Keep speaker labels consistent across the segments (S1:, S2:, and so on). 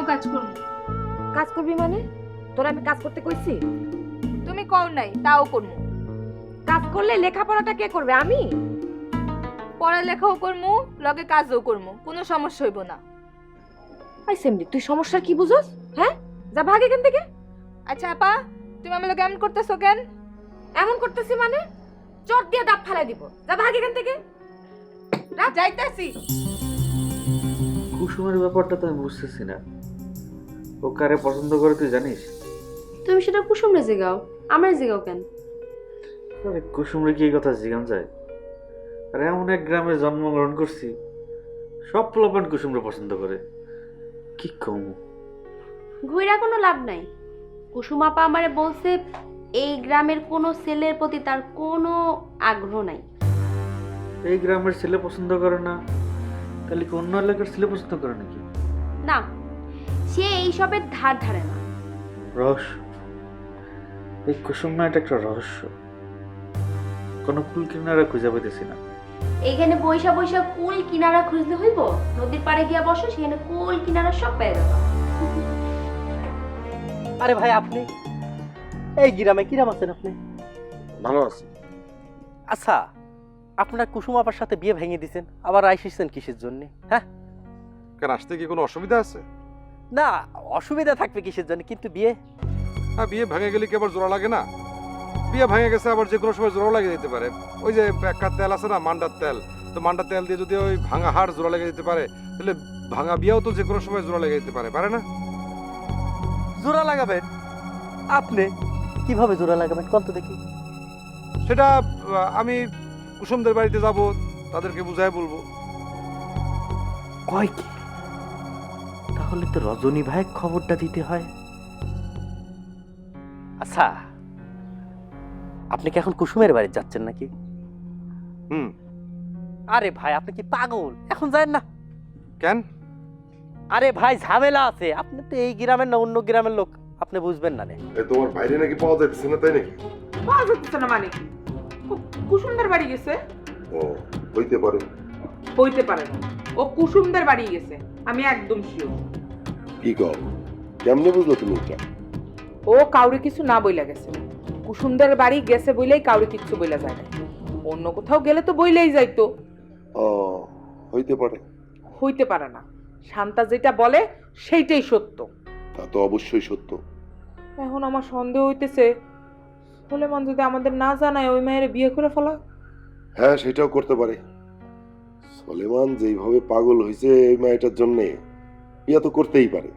S1: আমিও কাজ করব।
S2: কাজ করবি মানে? তোরা আমি কাজ করতে কইছি?
S1: তুমি কও নাই তাও করব।
S2: কাজ করলে লেখাপড়াটা কে করবে আমি?
S1: পড়ালেখাও করমু লগে কাজও করমু কোনো সমস্যা হইব না।
S2: আই সেমনি তুই সমস্যা কি বুঝোস হ্যাঁ? যা ভাগ এখান থেকে।
S1: আচ্ছা আপা তুমি আমার লগে এমন করতেছো কেন?
S2: এমন করতেছি মানে? চট দিয়ে দাঁত ফেলাই দিব। যা ভাগ এখান থেকে।
S1: যাইতাছি।
S3: কুসুমের ব্যাপারটা তো আমি বুঝতেছি না। ও কারে পছন্দ করে তুই জানিস?
S4: তুমি সেটা কুসুমরে জিগাও আমার জিগাও কেন?
S3: আরে কুসুমরে কি এই কথা জিগান যায়? আরে এমন এক গ্রামে জন্মগ্রহণ করছি সব পোলাপান কুসুমরে পছন্দ করে। কি কম?
S4: ঘুইরা কোনো লাভ নাই। কুসুম আপা আমারে বলছে এই গ্রামের কোনো ছেলের প্রতি তার কোনো আগ্রহ নাই।
S3: এই গ্রামের ছেলে পছন্দ করে না তাহলে কি অন্য এলাকার ছেলে পছন্দ করে নাকি?
S4: না সে এইসবের ধার ধারে না।
S3: রহস্য। এই কুসুম না এটা একটা রহস্য। কোনো কুল কিনারা খুঁজে পেতেছি না।
S4: এইখানে বৈশা বৈশা কুল কিনারা খুঁজলে হইব? নদীর পাড়ে গিয়া বসো সেখানে কুল কিনারা সব পেয়ে যাবা।
S5: আরে ভাই আপনি? এই গ্রামে কিরাম আছেন আপনি?
S6: ভালো আছি।
S5: আচ্ছা আপনার কুসুম আপার সাথে বিয়ে ভেঙে দিছেন আবার আইসিছেন কিসের জন্য? হ্যাঁ?
S6: কেন আসতে কি কোনো অসুবিধা আছে?
S5: না অসুবিধা থাকবে কিসের জন্য? কিন্তু বিয়ে?
S6: হ্যাঁ বিয়ে ভেঙে গেলে কি আবার জোড়া লাগে না? বিয়ে ভেঙে গেছে আবার যে কোনো সময় জোড়া লাগিয়ে যেতে পারে। ওই যে একটা তেল আছে না মান্ডার তেল? তো মান্ডার তেল দিয়ে যদি ওই ভাঙা হাড় জোড়া লেগে যেতে পারে তাহলে ভাঙা বিয়েও তো যে কোনো সময় জোড়া লেগে যেতে পারে পারে না?
S5: জোড়া লাগাবেন? আপনি কীভাবে জোড়া লাগাবেন? কত দেখি।
S6: সেটা আমি কুসুমদের বাড়িতে যাব তাদেরকে বুঝায় বলব।
S5: কয় কি? তাহলে তো রজনী ভাই খবরটা দিতে হয়। আচ্ছা আপনি কি এখন কুসুমের বাড়ি যাচ্ছেন নাকি?
S6: হুম।
S5: আরে ভাই আপনি কি পাগল? এখন যায় না।
S6: কেন?
S5: আরে ভাই ঝামেলা আছে। আপনি তো এই গ্রামের না অন্য গ্রামের লোক। আপনি বুঝবেন না রে
S7: এ তোমার বাইরে নাকি পাওয়া যাচ্ছে না তাই নাকি?
S8: পাওয়া যাচ্ছে না মানে কি? কুসুমদের বাড়ি গেছে?
S7: ও হইতে পারে।
S8: হইতে পারে না। ও কুসুমদের বাড়ি গেছে। আমি একদম শিওর
S7: কি কও? কেমনে বুঝলো তুমি এটা?
S8: ও কাউরে কিছু না বইলা গেছে। কুসুমদের বাড়ি গেছে বইলেই কাউরে কিছু বইলা যায় না। অন্য কোথাও গেলে তো বইলেই যাইতো।
S7: ও হইতে পারে।
S8: হইতে পারে না। শান্তা যেটা বলে সেইটাই সত্য।
S7: তা তো অবশ্যই সত্য।
S8: এখন আমার সন্দেহ হইতেছে সুলেমান যদি আমাদের না জানায় ওই মেয়ের বিয়ে করে ফেলা।
S7: হ্যাঁ সেটাও করতে পারে। সলেমান যেইভাবে পাগল হয়েছে এই মেয়েটার জন্যে বিয়া তো করতেই পারে।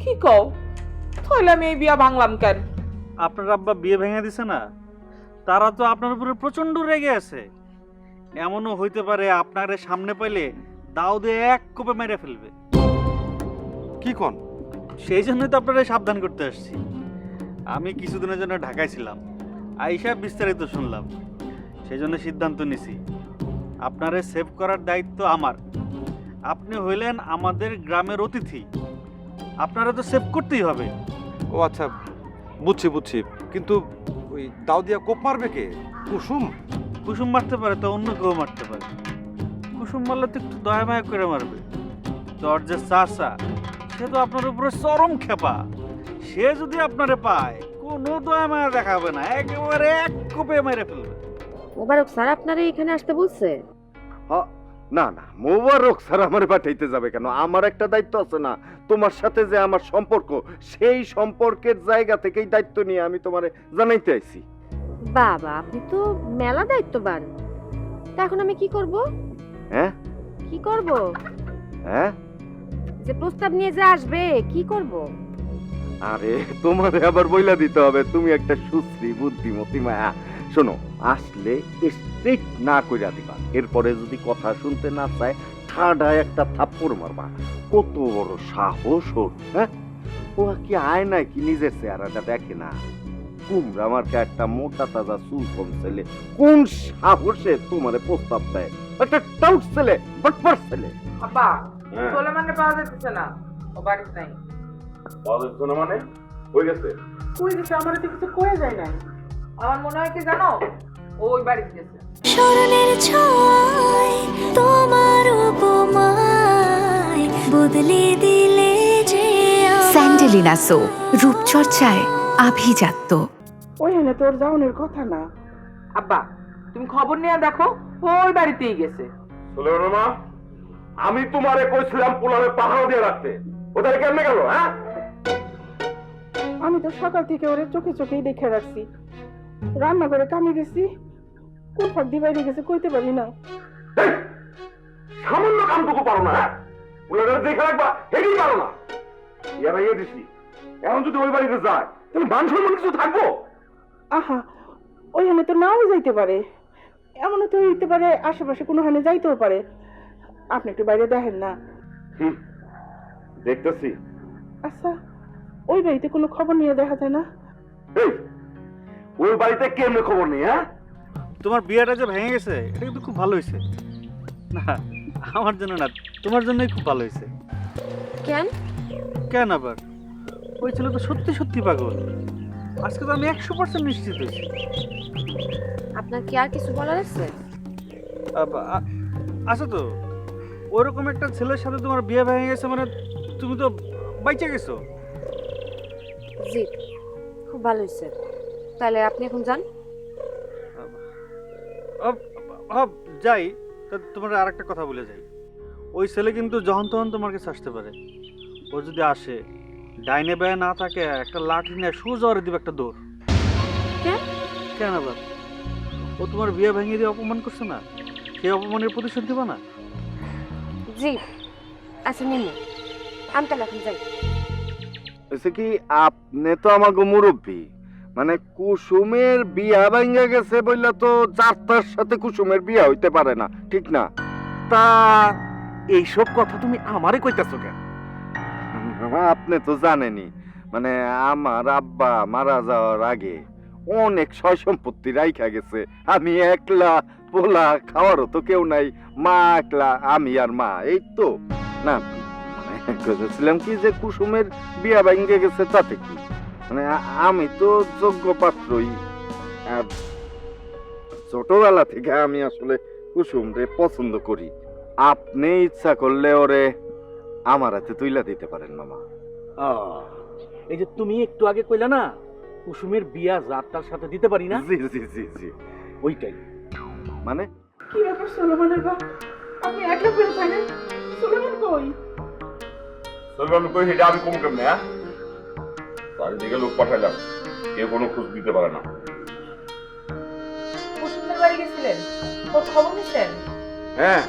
S8: কি কও? তাহলে আমি এই বিয়া ভাঙলাম কেন?
S9: আপনার আব্বা বিয়ে ভেঙে দিছে না? তারা তো আপনার উপরে প্রচণ্ড রেগে আছে। এমনও হইতে পারে আপনারে সামনে পাইলে দাও দিয়ে এক কোপে মেরে ফেলবে।
S6: কি কন?
S9: সেই জন্যই তো আপনারা সাবধান করতে আসছি। আমি কিছুদিনের জন্য ঢাকায় ছিলাম। আইসা বিস্তারিত শুনলাম। সেই জন্য সিদ্ধান্ত নিছি। আপনারে সেভ করার দায়িত্ব আমার। আপনি হইলেন আমাদের গ্রামের অতিথি। আপনারা তো সেভ করতেই হবে।
S6: ও আচ্ছা বুঝছি বুঝছি। কিন্তু ওই দাও দিয়া কোপ মারবে কে? কুসুম?
S9: কুসুম মারতে পারে তো অন্য কেউ মারতে পারে। কুসুম মারলে তো একটু দয়া মায়া করে মারবে। তোর যে চাষা সে তো আপনার উপরে চরম খেপা সে যদি আপনারে পায় কোনো দয়া মায়া দেখাবে না। একেবারে এক কোপে মেরে ফেলবে।
S2: মোবারক স্যার আপনারা এখানে আসতে বলছে?
S10: না না মোবারক স্যার আমার পাঠাইতে যাবে কেন? আমার একটা দায়িত্ব আছে না। তোমার সাথে যে আমার সম্পর্ক সেই সম্পর্কের জায়গা থেকেই দায়িত্ব নিয়ে আমি তোমারে জানাইতে আইছি।
S2: বাবা আপনি তো মেলা দায়িত্ববান। তা এখন আমি কি করব?
S10: হ্যাঁ?
S2: কি করব?
S10: হ্যাঁ?
S2: যে প্রস্তাব নিয়ে যে আসবে কি করব?
S10: আরে তোমারে আবার বইলা দিতে হবে। তুমি একটা সুশ্রী বুদ্ধিমতী মায়া। শোনো আসলে স্ট্রিট না কইরা দিবা। এরপরে যদি কথা শুনতে না চায় ঠাডায় একটা থাপ্পড় মারবা। কত বড় সাহস ওর হ্যাঁ? ও কি আয় না কি নিজের চেহারাটা দেখে না। কুমড়া মার্কে একটা মোটা তাজা চুল কম ছেলে কোন সাহসে তোমারে প্রস্তাব দেয়? একটা টাউট ছেলে বাটপার ছেলে। হ্যাঁ।
S8: সোলেমানকে পাওয়া যাচ্ছে না। ও বাড়িতে নাই।
S10: পাওয়া যাচ্ছে না মানে? হয়ে গেছে?
S8: কই গেছে? আমার তো কিছু কয়ে যায় আমার মনে হয় কি জানো? ওই বাড়িতে গেছে।
S11: স্মরণের ছয় তোমার উপমায় বদলে দিলে যে স্যান্ডেলিনা সো রূপচর্চায় আভিজাত্য।
S12: ওই হেনে তোর যাওনের কথা না। আব্বা তুমি খবর নিয়ে দেখো ওই বাড়িতেই গেছে।
S10: সুলেমা আমি তোমারে কইছিলাম পোলারে পাহাড় দিয়ে রাখতে। ওদের কেমনে গেল হ্যাঁ?
S12: আমি তো সকাল থেকে ওরে চোখে চোখেই দেখে রাখছি। রান্না করে কামে গেছি। কোন ফাঁক দিয়ে বাইরে গেছে কইতে পারি না।
S10: সামান্য কামটুকু পারো না। হ্যাঁ দেখে রাখবা হেঁটেই পারো না। ইয়া ভাইয়া দিছি। এখন যদি ওই বাড়িতে যায় তাহলে মান সম্মান কিছু থাকব?
S12: আহা ওইখানে তো নাও যাইতে পারে। এমনও তো হইতে পারে আশেপাশে কোনো হানে যাইতেও পারে। আপনি একটু বাইরে দেখেন না।
S10: দেখতেছি।
S12: আচ্ছা ওই বাড়িতে কোনো খবর নিয়ে দেখা যায় না?
S10: ওই বাড়িতে কেমনে খবর নেই হ্যাঁ?
S9: তোমার বিয়েটা যে ভেঙে গেছে এটা কিন্তু খুব ভালো হয়েছে। না আমার জন্য না তোমার জন্যই খুব ভালো হয়েছে।
S13: কেন?
S9: কেন আবার? ওই ছেলে তো সত্যি সত্যি পাগল। আজকে তো আমি একশো পার্সেন্ট নিশ্চিত হয়েছি।
S13: আপনার কি আর কিছু বলার আছে?
S9: আচ্ছা তো ওরকম একটা ছেলের সাথে তোমার বিয়ে ভেঙে গেছে মানে তুমি তো বাইচে গেছো।
S13: জি খুব ভালো হয়েছে। তাহলে আপনি এখন যান।
S9: যাই তা তোমার আর একটা কথা বলে যাই। ওই ছেলে কিন্তু যখন তখন তোমার কাছে আসতে পারে। ও যদি আসে ডাইনে ব্যয় না থাকে একটা লাঠি নিয়ে সোজা ওরে দিবে একটা দৌড়।
S13: কেন?
S9: কেন আবার ও তোমার বিয়ে ভেঙে দিয়ে অপমান করছে না? সেই অপমানের প্রতিশোধ দিবা না?
S13: জি আচ্ছা নিমু আমি তাহলে এখন যাই।
S10: কি আপনি তো আমাকে মুরব্বী। মানে কুসুমের বিয়া ভাঙ্গা গেছে বললে তো যাত্রার সাথে কুসুমের বিয়া হইতে পারে না ঠিক না? তা এইসব কথা তুমি আমারে কইতাছো কেন? আপনি তো জানেনই মানে আমার আব্বা মারা যাওয়ার আগে অনেক সয় সম্পত্তি রাইখা গেছে। আমি একলা পোলা খাওয়ারও তো কেউ নাই মা একলা আমি আর মা এই তো। না মানে কি যে কুসুমের বিয়া ভাঙ্গে গেছে তাতে কি? মানে আমি তো যোগ্য পাত্রই। আর ছোটবেলা থেকে আমি আসলে কুসুম রে পছন্দ করি। আপনি ইচ্ছা করলে ওরে আমার হাতে তুইলা দিতে পারেন মামা
S14: এই যে তুমি একটু আগে কইলা না কুসুমের বিয়া যাত্রার সাথে দিতে পারি না?
S10: জি জি জি জি।
S14: ওইটাই।
S10: মানে?
S12: কি ব্যাপার সোলোমনের বাপ? আপনি একলা ফেল পাইলেন সোলোমন কই?
S10: সলমান কই হেডা আমি কম কেমনে হ্যাঁ? চারিদিকে লোক পাঠাইলাম কেউ কোনো খোঁজ দিতে পারে না।
S12: কুসুমদের বাড়ি গেছিলেন? ওর খবর নিছেন?
S10: হ্যাঁ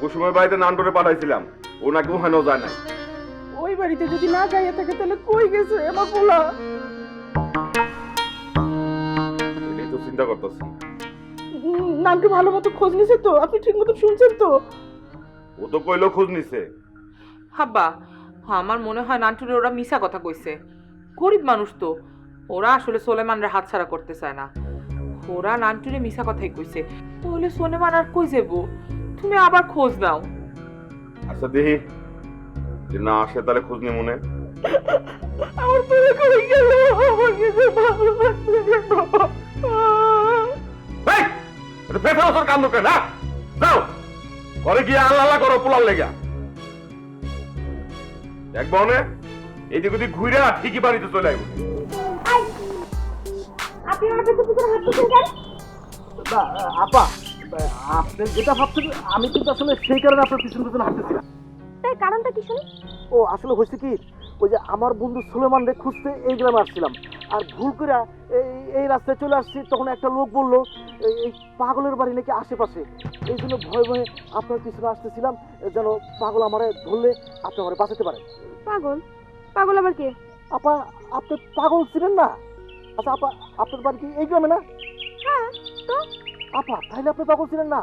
S10: কুসুমের বাড়িতে নান্ডরে পাঠাইছিলাম। ও নাকি ওখানেও যায় নাই।
S12: ওই বাড়িতে যদি না যাইয়া থাকে তাহলে কই গেছে আমার পোলা?
S10: এটাই তো চিন্তা করতেছি।
S12: নামকে ভালো মতো খোঁজ নিছে তো? আপনি ঠিক মতো শুনছেন তো?
S10: ও তো কইলো খোঁজ নিছে।
S8: হাব্বা আমার মনে হয় নান্টুরে ওরা মিশা কথা কইছে। গরিব মানুষ তো। ওরা আসলে সোলেমানরা হাতছাড়া করতে চায় না। ওরা নান্টুরে মিশা কথাই কইছে। তাহলে সোলেমান আর কই যাব তুমি আবার খোঁজ নাও।
S10: আচ্ছা দেখি। যে না আসে তাহলে খোঁজ নিয়ে মনে।
S12: আমার পোলা কই গেল আমার কিছু ভালো লাগছে না
S10: পেছাও সর কাম না যাও। ঘরে গিয়ে আল্লাহ আল্লাহ করো পোলার লেগা। এই দিকে ওদিক ঘুরে ঠিকই বাড়িতে চলে আইব।
S13: আপনি আমার পেছনে পেছনে হাঁটতেছেন কেন?
S14: আপা আপনি যেটা ভাবছেন আমি কিন্তু আসলে সেই কারণে আপনার পিছন পিছন হাঁটতেছিলাম।
S13: তাই কারণটা কি শুনি?
S14: ও আসলে হয়েছে কি ওই যে আমার বন্ধু সুলেমান রে খুঁজতে এই গ্রামে আসছিলাম। আর ভুল করে এই এই রাস্তায় চলে আসছি তখন একটা লোক বলল এই এই পাগলের বাড়ি নাকি আশেপাশে? এই জন্য ভয়ে ভয়ে আপনার পিছনে আসতেছিলাম যেন পাগল আমারে ধরলে আপনি আমারে বাঁচাতে পারেন।
S13: পাগল? পাগল আবার কে?
S14: আপা আপনি পাগল ছিলেন না? আচ্ছা আপা আপনার বাড়ি কি এই গ্রামে না?
S13: হ্যাঁ তো?
S14: আপা তাহলে আপনি পাগল ছিলেন না?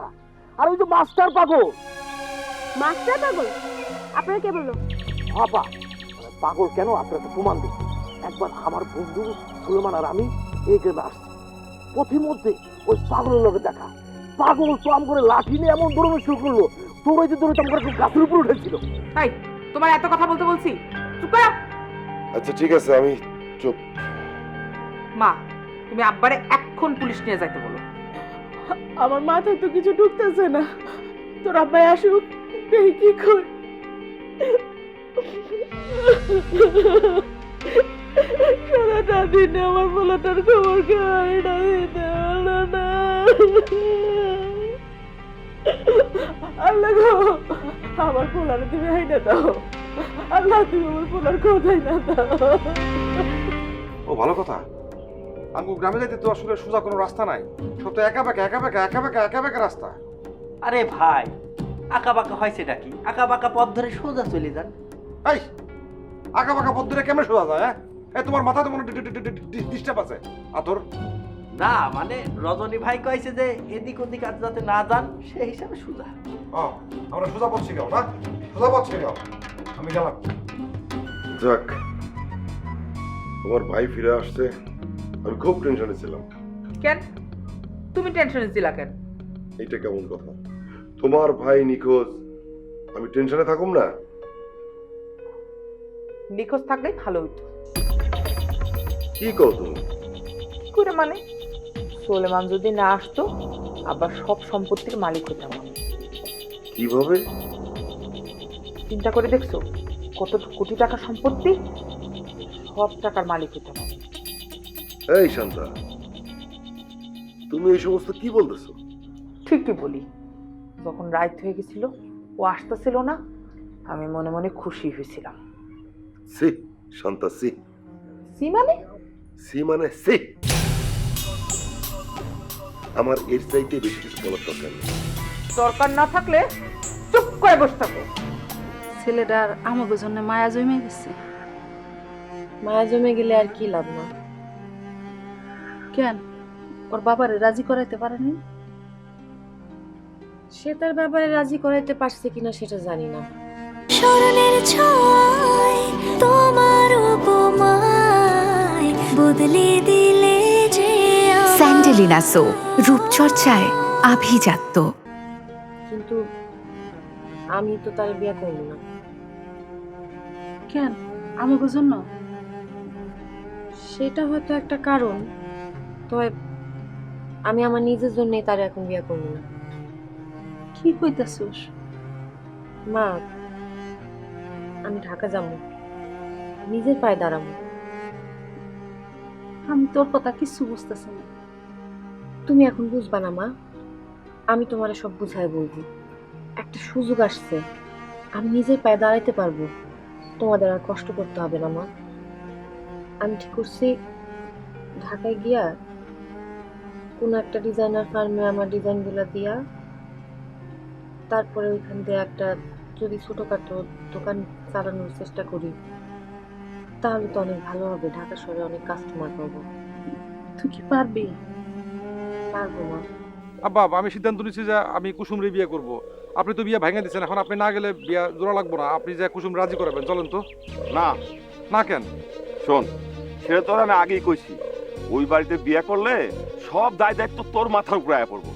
S14: আর ওই যে মাস্টার পাগল।
S13: মাস্টার পাগল? আপনার কে বলল?
S14: আপা পাগল কেন? আপনার একটা প্রমাণ দিই একবার আমার বন্ধু সুলেমান আর আমি এই গ্রামে আসছি। পথির মধ্যে ওই পাগলের লগে দেখা। পাগল তো আম করে লাঠি নিয়ে এমন দৌড়ানো শুরু করল। দৌড়াইতে দৌড়াইতে আমার একটু গাছের উপর উঠেছিল।
S8: তাই তোমার এত কথা বলতে বলছি? চুপ করো!
S7: আচ্ছা ঠিক আছে আমি চুপ।
S8: মা তুমি আব্বারে এক্ষণ পুলিশ নিয়ে যাইতে বলো।
S12: আমার মাথায় তো কিছু ঢুকতেছে না। তোর আব্বাই আসুক দেখি কি কর।
S15: সারাটা দিনে আমার পোলাটার খবর দিতে না। আল্লাহ আমার পোলার তুমি হাইনা দাও। আল্লাহ তুমি আমার পোলার কোথায় না দাও
S6: ও ভালো কথা। আমগো গ্রামে যাইতে তো আসলে সোজা কোনো রাস্তা নাই। সব তো একা বেঁকা একা বেঁকা একা বেঁকা একা বেঁকা রাস্তা।
S5: আরে ভাই আঁকা বাঁকা হয়েছে নাকি আঁকা বাঁকা পথ ধরে সোজা চলে যান।
S6: এই আঁকা বাঁকা পদ্ধতি কেমন সোজা যায় হ্যাঁ? এই তোমার মাথাতে মনে ডিস্টার্ব আছে। আর তোর
S5: না মানে রজনী ভাই কয়েছে যে এদিক ওদিক আর যাতে না যান সেই হিসাবে সোজা।
S6: ও আমরা সোজা পথ শিখাও না? সোজা পথ শিখাও আমি গেলাম।
S7: যাক তোমার ভাই ফিরে আসছে আমি খুব টেনশনে ছিলাম।
S8: কেন? তুমি টেনশনে ছিলা কেন?
S7: এটা কেমন কথা? তোমার ভাই নিখোঁজ আমি টেনশনে থাকুম না?
S8: নিখোঁজ থাকলেই ভালো হইতো।
S7: কি কও তুমি?
S8: কি করে মানে? সোলেমান যদি না আসতো আবার সব সম্পত্তির মালিক হইতাম আমি।
S7: কীভাবে?
S8: চিন্তা করে দেখছ? কত কোটি টাকা সম্পত্তি? সব টাকার মালিক আমি
S7: এই শান্তা তুমি এই সমস্ত কি বলতেছো?
S8: ঠিকই বলি। যখন রাইত হয়ে গেছিল ও আসতেছিল না আমি মনে মনে খুশি হয়েছিলাম।
S7: সি শান্তা সি।
S8: সি মানে?
S7: সি মানে সি। আমার এর চাইতে বেশি কিছু বলার দরকার নেই।
S8: দরকার না থাকলে চুপ করে বসে থাকো।
S16: ছেলেটার আমাকে জন্য মায়া জমে গেছে।
S13: মায়া জমে গেলে আর কি লাভ না
S16: কেন? ওর বাবারে রাজি করাইতে পারেনি?
S13: সে তার ব্যাপারে রাজি করাইতে পারছে কিনা সেটা জানি না।
S4: স্মরণের ছয় তোমার উপমায় বদলে দিলে যে স্যান্ডেলিনা সো রূপচর্চায় আভিজাত্য।
S13: কিন্তু আমি তো তার বিয়ে করব না।
S16: কেন? আমাকে জন্য?
S13: সেটা হয়তো একটা কারণ তবে আমি আমার নিজের জন্যই তার এখন বিয়ে করব না।
S16: কি কইতাছোস?
S13: মা আমি ঢাকা যাব। নিজের পায়ে দাঁড়াবো।
S16: আমি তোর কথা কিছু বুঝতেছি না।
S13: তুমি এখন বুঝবা না মা। আমি তোমার সব বুঝাই বলব। একটা সুযোগ আসছে আমি নিজের পায়ে দাঁড়াইতে পারব। তোমাদের আর কষ্ট করতে হবে না মা। আমি ঠিক করছি ঢাকায় গিয়া কোনো একটা ডিজাইনার ফার্মে আমার ডিজাইনগুলো দিয়া তারপরে ওইখান দিয়ে একটা যদি ছোটোখাটো দোকান চালানোর চেষ্টা করি তাহলে তো অনেক ভালো হবে। ঢাকা শহরে অনেক কাস্টমার পাবো।
S16: তুই কি পারবি?
S13: পারব মা।
S6: আব্বা আমি সিদ্ধান্ত নিচ্ছি যে আমি কুসুমরে বিয়ে করব। আপনি তো বিয়ে ভেঙে দিচ্ছেন এখন আপনি না গেলে বিয়ে জোড়া লাগবো না। আপনি যে কুসুম রাজি করাবেন চলেন তো।
S17: না।
S6: না কেন?
S17: শোন সেটা তোর আমি আগেই কইছি। ওই বাড়িতে বিয়ে করলে সব দায় দায়িত্ব তোর মাথার উপরে আয়া পড়ব।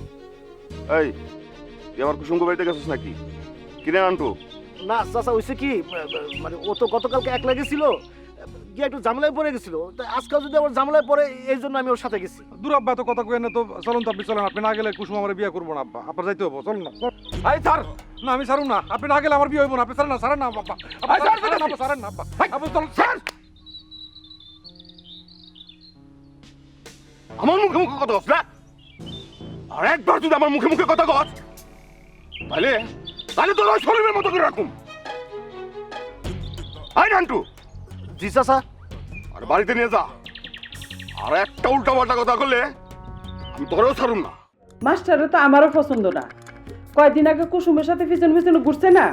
S17: এই তুই আমার কুসুমকে বাড়িতে গেছিস নাকি? কিনে আনটু
S5: না চাচা হয়েছে কি মানে ও তো গতকালকে এক লেগেছিল গিয়ে একটু ঝামেলায় পড়ে গেছিল। তাই আজকাল যদি আবার ঝামেলায় পড়ে এই জন্য আমি ওর সাথে গেছি।
S6: দূর আব্বা তো কথা কয়ে না তো চলুন তো আপনি চলেন। আপনি না গেলে কুসুম আমার বিয়ে করব না আব্বা। আপনার যাইতে হব চলুন না। আই স্যার না আমি ছাড়ুন না। আপনি না গেলে আমার বিয়ে হইব না। আপনি না ছাড়েন না আব্বা। না, আব্বা, চলুন
S17: আমার মুখে মুখে কথা কস না আর একবার যদি আমার মুখে মুখে কথা কস তাহলে তাহলে তোর ওই শরীরের মতো করে রাখুম। আই নান্টু!
S5: জি চাচা
S17: আর বাড়িতে নিয়ে যা। আর একটা উল্টা পাল্টা কথা করলে আমি তোরেও ছাড়ুম না।
S15: মাস্টারও তো আমারও পছন্দ না। কয়দিন আগে কুসুমের সাথে পিছনে পিছনে ঘুরছে না?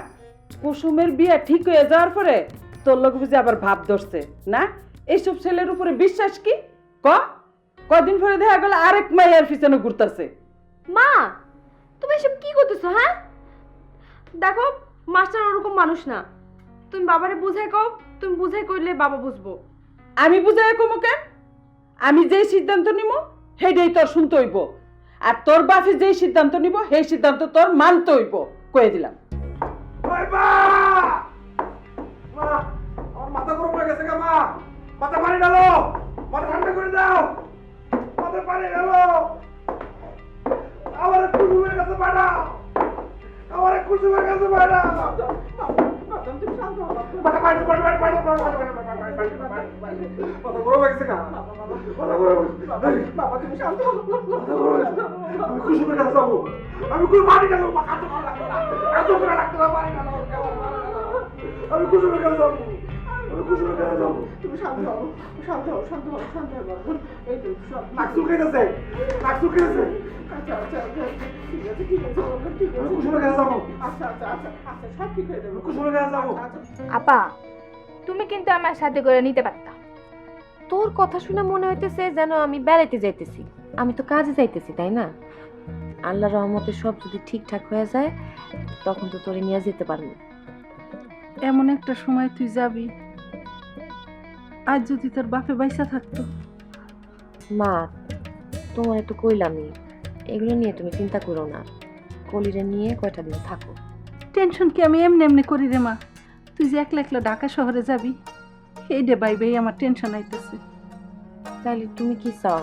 S15: কুসুমের বিয়ে ঠিক হয়ে যাওয়ার পরে তোর লোক বুঝে আবার ভাব ধরছে না? এইসব ছেলের উপরে বিশ্বাস কি? ক? কদিন পরে দেখা গেল আরেক মাইয়ার পিছনে ঘুরতেছে।
S18: মা তুমি এসব কি করতেছো হ্যাঁ? দেখো মাস্টার ওরকম মানুষ না। তুমি বাবারে বুঝাই কও তুমি বুঝাই করলে বাবা বুঝব।
S15: আমি বুঝাই কমো কেন আমি যেই সিদ্ধান্ত নিব সেইটাই তোর শুনতে হইব। আর তোর বাপে যেই সিদ্ধান্ত নিব সেই সিদ্ধান্ত তোর মানতে হইব কয়ে দিলাম।
S6: মাথা গরম হয়ে গেছে মা। মাথা পানি ঢালো মাথা ঠান্ডা করে দাও। মাথা পানি ঢালো। আমার কুসুমের কাছে পাঠাও আমার কুসুমের কাছে পাঠাও
S5: আমি কুসুমের কাছে যাব আমি মারি গেল আমি কুসুমের কাছে যাব আমি কুসুমের কাছে তুমি শান্ত হও শান্ত হও শান্ত হও শান্ত হও এই তো সব নাক শুকিয়েছে নাক শুকিয়েছে আচ্ছা আচ্ছা আচ্ছা ঠিক আছে ঠিক আছে ঠিক আছে কুসুমের কাছে যাব আচ্ছা আচ্ছা আচ্ছা আচ্ছা সব ঠিক হয়ে যাবে কুসুমের কাছে যাব
S1: আপা তুমি কিন্তু আমার সাথে করে নিতে পারতা।
S13: তোর কথা শুনে মনে হইতেছে যেন আমি বেড়াইতে যাইতেছি। আমি তো কাজে যাইতেছি তাই না? আল্লাহ রহমতে সব যদি ঠিকঠাক হয়ে যায় তখন তো তোরে নিয়ে যেতে পারব।
S16: এমন একটা সময় তুই যাবি আজ যদি তোর বাপে বাইসা থাকতো।
S13: মা তোমার তো কইলামই এগুলো নিয়ে তুমি চিন্তা করো না। কলিরে নিয়ে কয়টা দিন থাকো।
S16: টেনশন কি আমি এমনি এমনি করি রে মা? তুই যে একলা একলা ঢাকা শহরে যাবি এই রে বাই বাই আমার টেনশন আইতেছে।
S13: তাহলে তুমি কি চাও?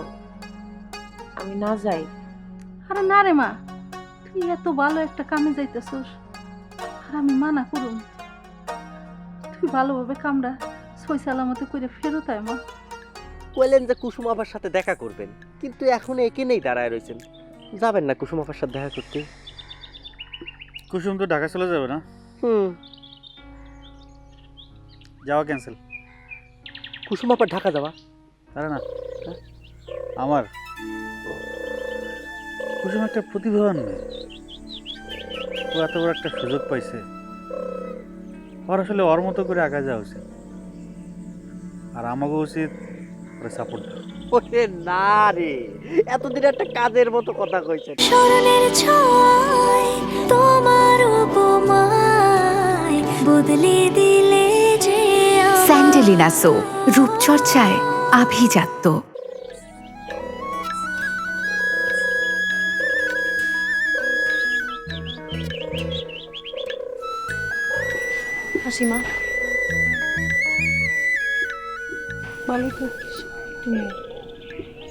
S13: আমি না যাই?
S16: আরে না রে মা তুই এত ভালো একটা কামে যাইতেছস আর আমি মানা করুম। তুই ভালোভাবে কামড়া। সই সালামতে করে ফেরত আয় মা।
S5: কইলেন যে কুসুম আপার সাথে দেখা করবেন কিন্তু এখন একে নেই দাঁড়ায় রয়েছেন যাবেন না কুসুম আপার সাথে দেখা করতে?
S9: কুসুম তো ঢাকা চলে যাবে না?
S5: হুম।
S9: যাওয়া ক্যান্সেল
S5: কুসুম আপার ঢাকা যাওয়া?
S9: আরে না আমার। কুসুম একটা প্রতিভাবান মেয়ে। ও এত বড় একটা সুযোগ পাইছে। ওর আসলে ওর মতো করে আগে যাওয়া উচিত। আর আমাকে উচিত সাপোর্ট
S5: ওরে না রে এতদিন একটা কাজের মতো কথা কইছেন।
S4: স্মরণের ছয় তোমার উপমায় বদলে দিলে যে স্যান্ডেলিনা সো রূপচর্চায় আভিজাত্য।
S13: হাসিমা ভালো থাকিস। তুমি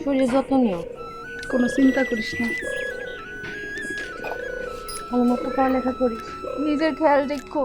S13: শরীরে যত্ন নিও।
S16: কোনো চিন্তা করিস না।
S13: ভালো মতো পড়ালেখা করিস।
S1: নিজের খেয়াল রেখো।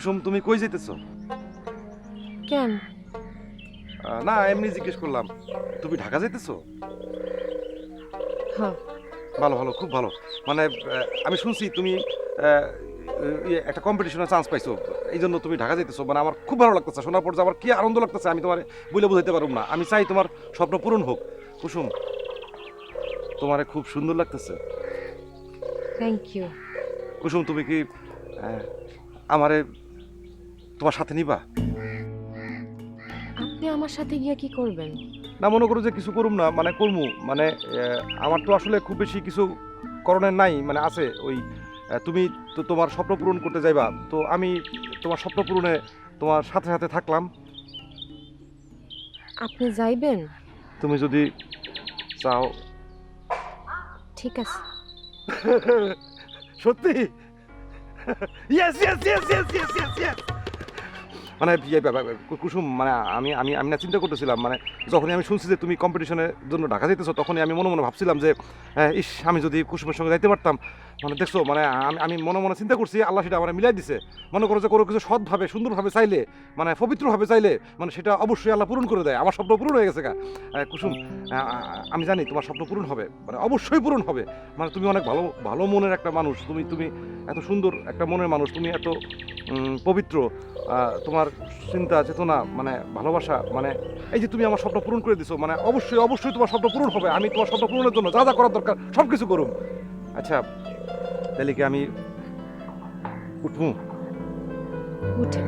S6: কুসুম তুমি কই যেতেছো
S13: কেন?
S6: না এমনি জিজ্ঞেস করলাম তুমি ঢাকা যেতেছো
S13: হ্যাঁ।
S6: ভালো ভালো খুব ভালো। মানে আমি শুনছি তুমি ইয়ে, একটা কম্পিটিশনে চান্স পাইছো। এই জন্য তুমি ঢাকা যেতেছো মানে আমার খুব ভালো লাগতেছে। শোনার পর আমার কি আনন্দ লাগতেছে আমি তোমার বলে বোঝাইতে পারব না। আমি চাই তোমার স্বপ্ন পূরণ হোক। কুসুম তোমারে খুব সুন্দর লাগতেছে।
S13: থ্যাংক ইউ
S6: কুসুম তুমি কি আমারে তোমার সাথে নিবা?
S13: আপনি আমার সাথে গিয়ে কি করবেন?
S6: না মনে করো যে কিছু করুম না মানে করমু মানে আমার তো আসলে খুব বেশি কিছু করণের নাই মানে আছে ওই তুমি তো তোমার স্বপ্ন পূরণ করতে যাইবা তো আমি তোমার স্বপ্ন পূরণে তোমার সাথে সাথে থাকলাম।
S13: আপনি যাইবেন?
S6: তুমি যদি চাও।
S13: ঠিক আছে।
S6: সত্যি? Yes yes yes yes yes yes yes মানে ইয়ে, কুসুম মানে আমি আমি আমি না চিন্তা করতেছিলাম মানে যখনই আমি শুনছি যে তুমি কম্পিটিশনের জন্য ঢাকা যেতেছো তখনই আমি মনে মনে ভাবছিলাম যে ইস আমি যদি কুসুমের সঙ্গে যাইতে পারতাম মানে দেখছ মানে আমি আমি মনে মনে চিন্তা করছি আল্লাহ সেটা আমার মিলাই দিছে। মনে করো যে কোনো কিছু সৎভাবে সুন্দরভাবে চাইলে মানে পবিত্রভাবে চাইলে মানে সেটা অবশ্যই আল্লাহ পূরণ করে দেয়। আমার স্বপ্ন পূরণ হয়ে গেছে গা। কুসুম আমি জানি তোমার স্বপ্ন পূরণ হবে মানে অবশ্যই পূরণ হবে। মানে তুমি অনেক ভালো ভালো মনের একটা মানুষ তুমি তুমি এত সুন্দর একটা মনের মানুষ তুমি এত পবিত্র তোমার চিন্তা চেতনা মানে ভালোবাসা মানে এই যে তুমি আমার স্বপ্ন পূরণ করে দিছো মানে অবশ্যই অবশ্যই তোমার স্বপ্ন পূরণ হবে, আমি তোমার স্বপ্ন পূরণের জন্য যা যা করার দরকার সব কিছু করুম। আচ্ছা তাহলে কি আমি উঠবো?
S13: উঠেন